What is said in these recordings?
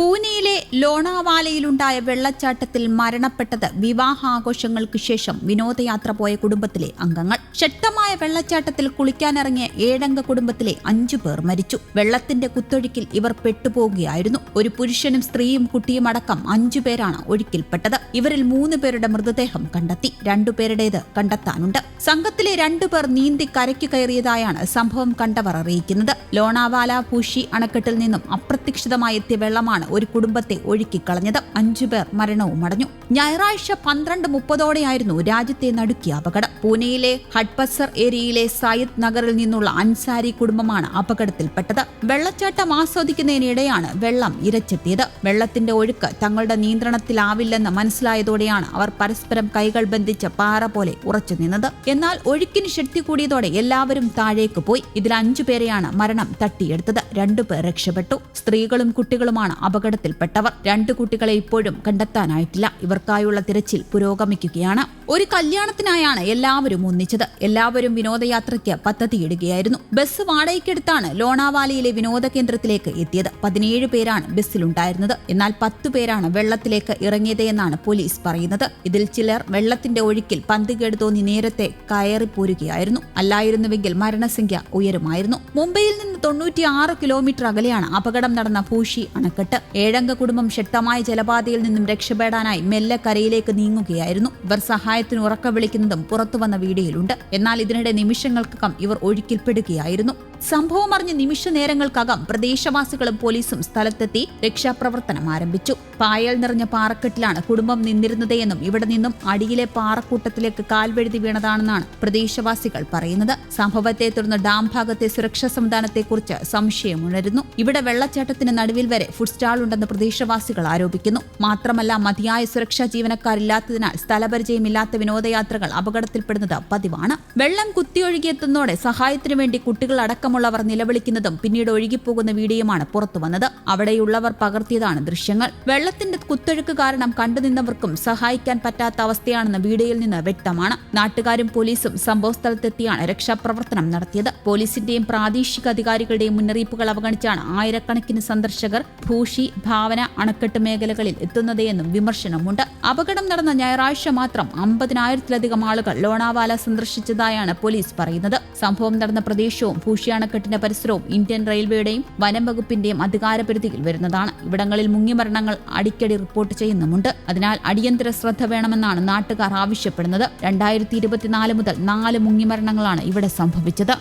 പൂനെയിലെ ലോണാവാലയിലുണ്ടായ വെള്ളച്ചാട്ടത്തിൽ മരണപ്പെട്ടത് വിവാഹാഘോഷങ്ങൾക്ക് ശേഷം വിനോദയാത്ര പോയ കുടുംബത്തിലെ അംഗങ്ങൾ. ശക്തമായ വെള്ളച്ചാട്ടത്തിൽ കുളിക്കാനിറങ്ങിയ ഏഴംഗ കുടുംബത്തിലെ അഞ്ചു പേർ മരിച്ചു. വെള്ളത്തിന്റെ കുത്തൊഴുക്കിൽ ഇവർ പെട്ടുപോകുകയായിരുന്നു ഒരു പുരുഷനും സ്ത്രീയും കുട്ടിയും അടക്കം അഞ്ചു പേരാണ് ഒഴുക്കിൽപ്പെട്ടത്. ഇവരിൽ മൂന്ന് പേരുടെ മൃതദേഹം കണ്ടെത്തി. രണ്ടുപേരുടേത് കണ്ടെത്താനുണ്ട്. സംഘത്തിലെ രണ്ടുപേർ നീന്തി കരയ്ക്ക് കയറിയതായാണ് സംഭവം കണ്ടവർ അറിയിക്കുന്നത്. ലോണാവാല പൂഷി അണക്കെട്ടിൽ നിന്നും അപ്രത്യക്ഷിതമായി എത്തിയ വെള്ളമാണ് ഒരു കുടുംബത്തെ ഒഴുക്കിക്കളഞ്ഞത്. അഞ്ചുപേർ മരണവും അടഞ്ഞു. ഞായറാഴ്ച പന്ത്രണ്ട് മുപ്പതോടെയായിരുന്നു രാജ്യത്തെ നടുക്കിയ അപകടം. പൂനെയിലെ ഹഡ്പസർ ഏരിയയിലെ സയ്യിദ് നഗറിൽ നിന്നുള്ള അൻസാരി കുടുംബമാണ് അപകടത്തിൽപ്പെട്ടത്. വെള്ളച്ചാട്ടം ആസ്വദിക്കുന്നതിനിടെയാണ് വെള്ളം ഇരച്ചെത്തിയത്. വെള്ളത്തിന്റെ ഒഴുക്ക് തങ്ങളുടെ നിയന്ത്രണത്തിലാവില്ലെന്ന് മനസ്സിലായതോടെയാണ് അവർ പരസ്പരം കൈകൾ ബന്ധിച്ച് പാറ പോലെ ഉറച്ചു നിന്നത്. എന്നാൽ ഒഴുക്കിന് ശക്തി കൂടിയതോടെ എല്ലാവരും താഴേക്ക് പോയി. ഇതിൽ അഞ്ചു പേരെയാണ് മരണം തട്ടിയെടുത്തത്. രണ്ടുപേർ രക്ഷപ്പെട്ടു. സ്ത്രീകളും കുട്ടികളുമാണ് അപകടത്തിൽപ്പെട്ടവർ. രണ്ടു കുട്ടികളെ ഇപ്പോഴും കണ്ടെത്താനായിട്ടില്ല. ഇവർക്കായുള്ള തിരച്ചിൽ പുരോഗമിക്കുകയാണ്. ഒരു കല്യാണത്തിനായാണ് എല്ലാവരും ഒന്നിച്ചത്. എല്ലാവരും വിനോദയാത്രയ്ക്ക് പദ്ധതിയിടുകയായിരുന്നു. ബസ് വാടകയ്ക്കെടുത്താണ് ലോണാവാലയിലെ വിനോദ കേന്ദ്രത്തിലേക്ക് എത്തിയത്. പതിനേഴ് പേരാണ് ബസ്സിലുണ്ടായിരുന്നത്. എന്നാൽ പത്തു പേരാണ് വെള്ളത്തിലേക്ക് ഇറങ്ങിയത് എന്നാണ് പോലീസ് പറയുന്നത്. ഇതിൽ ചിലർ വെള്ളത്തിന്റെ ഒഴുക്കിൽ പന്ത് തോന്നി നേരത്തെ കയറിപ്പോരുകയായിരുന്നു അല്ലായിരുന്നുവെങ്കിൽ മരണസംഖ്യ ഉയരുമായിരുന്നു. മുംബൈയിൽ നിന്ന് തൊണ്ണൂറ്റിയാറ് കിലോമീറ്റർ അകലെയാണ് അപകടം നടന്ന ഭൂഷി അണക്കെട്ട്. ഏഴംഗ കുടുംബം ശക്തമായ ജലപാതയിൽ നിന്നും രക്ഷപ്പെടാനായി മെല്ലെ കരയിലേക്ക് നീങ്ങുകയായിരുന്നു. ഇവർ സഹായത്തിന് ഉറക്ക വിളിക്കുന്നതും പുറത്തുവന്ന വീഡിയോയിലുണ്ട്. എന്നാൽ ഇതിനിടെ നിമിഷങ്ങൾക്കകം ഇവർ ഒഴുക്കിൽപ്പെടുകയായിരുന്നു. സംഭവം അറിഞ്ഞ് നിമിഷ നേരങ്ങൾക്കകം പ്രദേശവാസികളും പോലീസും സ്ഥലത്തെത്തി രക്ഷാപ്രവർത്തനം ആരംഭിച്ചു. പായൽ നിറഞ്ഞ പാറക്കെട്ടിലാണ് കുടുംബം നിന്നിരുന്നത് എന്നും ഇവിടെ നിന്നും അടിയിലെ പാറക്കൂട്ടത്തിലേക്ക് കാൽവഴുതി വീണതാണെന്നാണ് പ്രദേശവാസികൾ പറയുന്നത്. സംഭവത്തെ തുടർന്ന് ഡാം ഭാഗത്തെ സുരക്ഷാ സംവിധാനത്തെക്കുറിച്ച് സംശയമുണരുന്നു. ഇവിടെ വെള്ളച്ചാട്ടത്തിന് നടുവിൽ വരെ ഫുഡ് സ്റ്റാൾ ഉണ്ടെന്ന് പ്രദേശവാസികൾ ആരോപിക്കുന്നു. മാത്രമല്ല മതിയായ സുരക്ഷാ ജീവനക്കാരില്ലാത്തതിനാൽ സ്ഥലപരിചയമില്ലാത്ത വിനോദയാത്രകൾ അപകടത്തിൽപ്പെടുന്നത് പതിവാണ്. വെള്ളം കുത്തിയൊഴുകിയെത്തുന്നതോടെ സഹായത്തിനു വേണ്ടി കുട്ടികൾ അടക്കമുള്ളവർ നിലവിളിക്കുന്നതും പിന്നീട് ഒഴുകിപ്പോകുന്ന വീഡിയോയുമാണ് പുറത്തുവന്നത്. അവിടെയുള്ളവർ പകർത്തിയതാണ് ദൃശ്യങ്ങൾ. വെള്ളത്തിന്റെ കുത്തൊഴുക്ക് കാരണം കണ്ടുനിന്നവർക്കും സഹായിക്കാൻ പറ്റാത്ത അവസ്ഥയാണെന്ന് വീഡിയോയിൽ നിന്ന് വ്യക്തമാണ്. നാട്ടുകാരും പോലീസും സംഭവസ്ഥലത്തെത്തിയാണ് രക്ഷാപ്രവർത്തനം നടത്തിയത്. പോലീസിന്റെയും പ്രാദേശിക അധികാരികളുടെയും മുന്നറിയിപ്പുകൾ അവഗണിച്ചാണ് ആയിരക്കണക്കിന് സന്ദർശകർ ഭൂഷി ഭാവന അണക്കെട്ട് മേഖലകളിൽ എത്തുന്നതെന്നും വിമർശനമുണ്ട്. അപകടം നടന്ന ഞായറാഴ്ച മാത്രം അമ്പതിനായിരത്തിലധികം ആളുകൾ ലോണാവാല സന്ദർശിച്ചതായാണ് പോലീസ് പറയുന്നത്. സംഭവം നടന്ന പ്രദേശവും ഭൂഷി അണക്കെട്ടിന്റെ പരിസരവും ഇന്ത്യൻ റെയിൽവേയുടെയും വനം വകുപ്പിന്റെയും അധികാരപരിധിയിൽ വരുന്നതാണ്. ഇവിടങ്ങളിൽ മുങ്ങിമരണങ്ങൾ അടിക്കടി റിപ്പോർട്ട് ചെയ്യുന്നുമുണ്ട്. അതിനാൽ അടിയന്തര ശ്രദ്ധ വേണമെന്നാണ് നാട്ടുകാർ ആവശ്യപ്പെടുന്നത്. രണ്ടായിരത്തി ഇരുപത്തിനാല് മുതൽ നാല് മുങ്ങിമരണങ്ങളാണ് ഇവിടെ സംഭവിച്ചത്.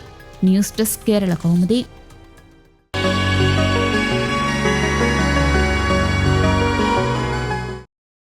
News desk Kerala Kaumudi.